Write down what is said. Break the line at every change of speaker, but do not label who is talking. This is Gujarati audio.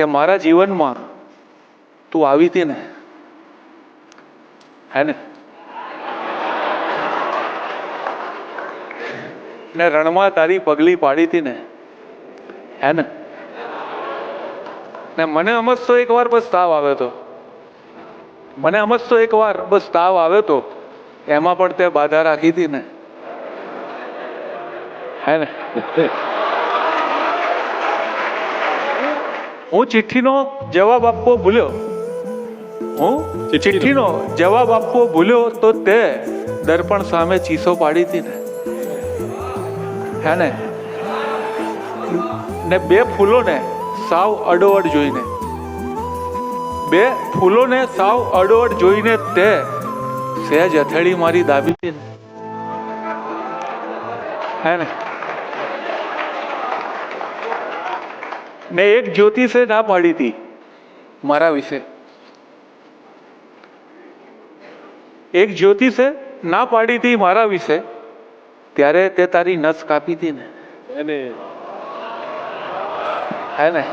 કે મારા જીવનમાં તું આવી હતી ને? હે ને? ને રણમાં તારી પગલી પાડી હતી ને? હે ને? ને મને સમજતો એક વાર બસ તાવ આવ્યો તો. મને સમજતો એક વાર બસ તાવ આવ્યો તો. એમાં પણ તે બાધા રાખી હતી ને? હે ને? હું ચિઠ્ઠીનો જવાબ આપવો ભૂલ્યો. હું ચિઠ્ઠીનો. જવાબ આપવો ભૂલ્યો તો તે દર્પણ સામે ચીસો પાડી હતી ને. હે ને? ને બે ફૂલોને સાવ અડોઅડ જોઈને. બે ફૂલોને સાવ અડોઅડ જોઈને તે સહેજ હથેળી મારી દાબી હે ને? ને એક જ્યોતિષે ના પાડી હતી. મારા વિશે. એક જ્યોતિષે ના પાડી હતી મારા વિશે ત્યારે તે તારી નસ કાપી હતી ને.
અને
હે ને?